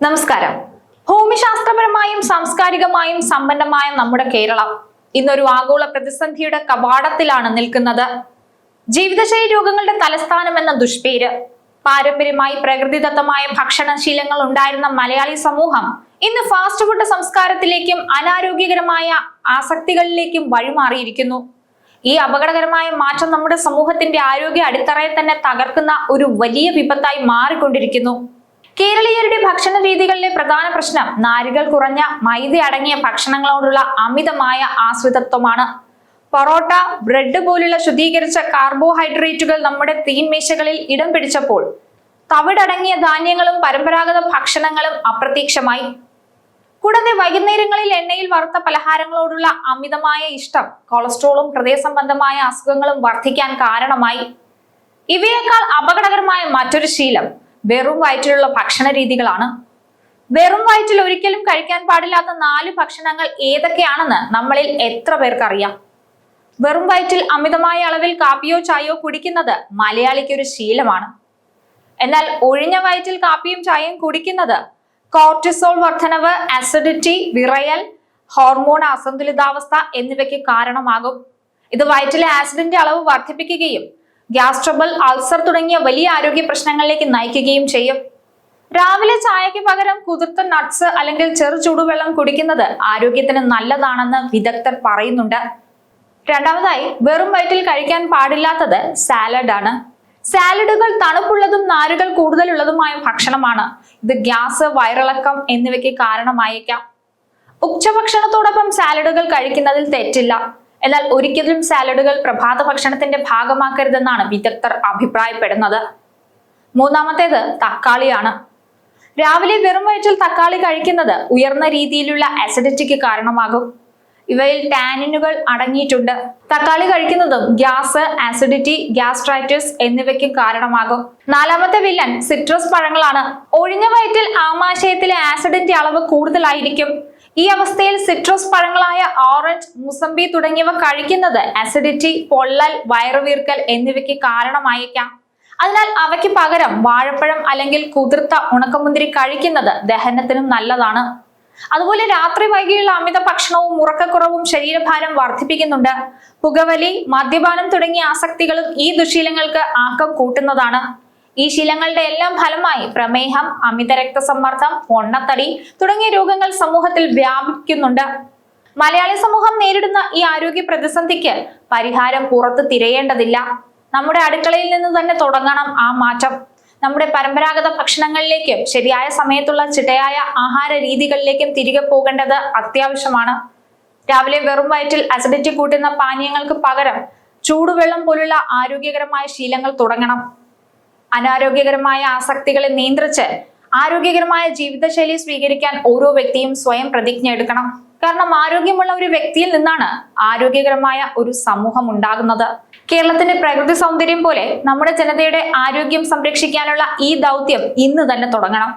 നമസ്കാരം. ഭൂമിശാസ്ത്രപരമായും സാംസ്കാരികമായും സമ്പന്നമായ നമ്മുടെ കേരളം ഇന്നൊരു ആഗോള പ്രതിസന്ധിയുടെ കവാടത്തിലാണ് നിൽക്കുന്നത്. ജീവിതശൈലി രോഗങ്ങളുടെ തലസ്ഥാനം എന്ന ദുഷ്പേര് പാരമ്പര്യമായി പ്രകൃതിദത്തമായ ഭക്ഷണശീലങ്ങൾ ഉണ്ടായിരുന്ന മലയാളി സമൂഹം ഇന്ന് ഫാസ്റ്റ് ഫുഡ് സംസ്കാരത്തിലേക്കും അനാരോഗ്യകരമായ ആസക്തികളിലേക്കും വഴിമാറിയിരിക്കുന്നു. ഈ അപകടകരമായ മാറ്റം നമ്മുടെ സമൂഹത്തിന്റെ ആരോഗ്യ അടിത്തറയെ തന്നെ തകർക്കുന്ന ഒരു വലിയ വിപത്തായി മാറിക്കൊണ്ടിരിക്കുന്നു. കേരളീയരുടെ ഭക്ഷണ രീതികളിലെ പ്രധാന പ്രശ്നം നാരുകൾ കുറഞ്ഞ മൈദ അടങ്ങിയ ഭക്ഷണങ്ങളോടുള്ള അമിതമായ ആശ്രിതത്വമാണ്. പൊറോട്ട ബ്രെഡ് പോലുള്ള ശുദ്ധീകരിച്ച കാർബോഹൈഡ്രേറ്റുകൾ നമ്മുടെ തീൻമേശകളിൽ ഇടം പിടിച്ചപ്പോൾ തവിടടങ്ങിയ ധാന്യങ്ങളും പരമ്പരാഗത ഭക്ഷണങ്ങളും അപ്രത്യക്ഷമായി. കൂടാതെ വൈകുന്നേരങ്ങളിൽ എണ്ണയിൽ വറുത്ത പലഹാരങ്ങളോടുള്ള അമിതമായ ഇഷ്ടം കൊളസ്ട്രോളും ഹൃദയ സംബന്ധമായ അസുഖങ്ങളും വർദ്ധിക്കാൻ കാരണമായി. ഇവയേക്കാൾ അപകടകരമായ മറ്റൊരു ശീലം വെറും വയറ്റിലുള്ള ഭക്ഷണ രീതികളാണ്. വെറും വയറ്റിൽ ഒരിക്കലും കഴിക്കാൻ പാടില്ലാത്ത നാല് ഭക്ഷണങ്ങൾ ഏതൊക്കെയാണെന്ന് നമ്മളിൽ എത്ര പേർക്കറിയാം? വെറും വയറ്റിൽ അമിതമായ അളവിൽ കാപ്പിയോ ചായയോ കുടിക്കുന്നത് മലയാളിക്ക് ഒരു ശീലമാണ്. എന്നാൽ ഒഴിഞ്ഞ വയറ്റിൽ കാപ്പിയും ചായയും കുടിക്കുന്നത് കോർട്ടിസോൾ വർധനവ് അസിഡിറ്റി വിറയൽ ഹോർമോൺ അസന്തുലിതാവസ്ഥ എന്നിവയ്ക്ക് കാരണമാകും. ഇത് വയറ്റിലെ ആസിഡിന്റെ അളവ് വർദ്ധിപ്പിക്കുകയും ഗ്യാസ് ട്രബിൾ അൾസർ തുടങ്ങിയ വലിയ ആരോഗ്യ പ്രശ്നങ്ങളിലേക്ക് നയിക്കുകയും ചെയ്യും. രാവിലെ ചായയ്ക്ക് പകരം കുതിർത്ത നട്ട്സ് അല്ലെങ്കിൽ ചെറു ചൂടുവെള്ളം കുടിക്കുന്നത് ആരോഗ്യത്തിന് നല്ലതാണെന്ന് വിദഗ്ധർ പറയുന്നുണ്ട്. രണ്ടാമതായി വെറും വയറ്റിൽ കഴിക്കാൻ പാടില്ലാത്തത് സാലഡ് ആണ്. സാലഡുകൾ തണുപ്പുള്ളതും നാരുകൾ കൂടുതലുള്ളതുമായ ഭക്ഷണമാണ്. ഇത് ഗ്യാസ് വയറിളക്കം എന്നിവയ്ക്ക് കാരണമായേക്കാം. ഉച്ചഭക്ഷണത്തോടൊപ്പം സാലഡുകൾ കഴിക്കുന്നതിൽ തെറ്റില്ല. എന്നാൽ ഒരിക്കലും സാലഡുകൾ പ്രഭാത ഭക്ഷണത്തിന്റെ ഭാഗമാക്കരുതെന്നാണ് വിദഗ്ധർ അഭിപ്രായപ്പെടുന്നത്. മൂന്നാമത്തേത് തക്കാളിയാണ്. രാവിലെ വെറും വയറ്റിൽ തക്കാളി കഴിക്കുന്നത് ഉയർന്ന രീതിയിലുള്ള അസിഡിറ്റിക്ക് കാരണമാകും. ഇവയിൽ ടാനിനുകൾ അടങ്ങിയിട്ടുണ്ട്. തക്കാളി കഴിക്കുന്നതും ഗ്യാസ് ആസിഡിറ്റി ഗ്യാസ്ട്രൈറ്റിസ് എന്നിവയ്ക്കും കാരണമാകും. നാലാമത്തെ വില്ലൻ സിട്രസ് പഴങ്ങളാണ്. ഒഴിഞ്ഞ വയറ്റിൽ ആമാശയത്തിലെ ആസിഡിന്റെ അളവ് കൂടുതലായിരിക്കും. ഈ അവസ്ഥയിൽ സിട്രസ് പഴങ്ങളായ ഓറഞ്ച് മുസംബി തുടങ്ങിയവ കഴിക്കുന്നത് അസിഡിറ്റി പൊള്ളൽ വയറുവീർക്കൽ എന്നിവയ്ക്ക് കാരണമായേക്കാം. അതിനാൽ അവയ്ക്ക് പകരം വാഴപ്പഴം അല്ലെങ്കിൽ കുതിർത്ത ഉണക്കമുന്തിരി കഴിക്കുന്നത് ദഹനത്തിനും നല്ലതാണ്. അതുപോലെ രാത്രി വൈകിയുള്ള അമിത ഭക്ഷണവും ഉറക്കക്കുറവും ശരീരഭാരം വർദ്ധിപ്പിക്കുന്നുണ്ട്. പുകവലി മദ്യപാനം തുടങ്ങിയ ആസക്തികളും ഈ ദുശീലങ്ങൾക്ക് ആക്കം കൂട്ടുന്നതാണ്. ഈ ശീലങ്ങളുടെ എല്ലാം ഫലമായി പ്രമേഹം അമിത രക്തസമ്മർദ്ദം പൊണ്ണത്തടി തുടങ്ങിയ രോഗങ്ങൾ സമൂഹത്തിൽ വ്യാപിക്കുന്നുണ്ട്. മലയാളി സമൂഹം നേരിടുന്ന ഈ ആരോഗ്യ പ്രതിസന്ധിക്ക് പരിഹാരം പുറത്ത് തിരയേണ്ടതില്ല. നമ്മുടെ അടുക്കളയിൽ നിന്ന് തന്നെ തുടങ്ങണം ആ മാറ്റം. നമ്മുടെ പരമ്പരാഗത ഭക്ഷണങ്ങളിലേക്കും ശരിയായ സമയത്തുള്ള ചിട്ടയായ ആഹാര രീതികളിലേക്കും തിരികെ പോകേണ്ടത് അത്യാവശ്യമാണ്. രാവിലെ വെറും വയറ്റിൽ അസിഡിറ്റി കൂട്ടുന്ന പാനീയങ്ങൾക്ക് പകരം ചൂടുവെള്ളം പോലുള്ള ആരോഗ്യകരമായ ശീലങ്ങൾ തുടങ്ങണം. അനാരോഗ്യകരമായ ആസക്തികളെ നിയന്ത്രിച്ച് ആരോഗ്യകരമായ ജീവിതശൈലി സ്വീകരിക്കാൻ ഓരോ വ്യക്തിയും സ്വയം പ്രതിജ്ഞ എടുക്കണം. കാരണം ആരോഗ്യമുള്ള ഒരു വ്യക്തിയിൽ നിന്നാണ് ആരോഗ്യകരമായ ഒരു സമൂഹം ഉണ്ടാകുന്നത്. കേരളത്തിന്റെ പ്രകൃതി സൗന്ദര്യം പോലെ നമ്മുടെ ജനതയുടെ ആരോഗ്യം സംരക്ഷിക്കാനുള്ള ഈ ദൗത്യം ഇന്ന് തന്നെ തുടങ്ങണം.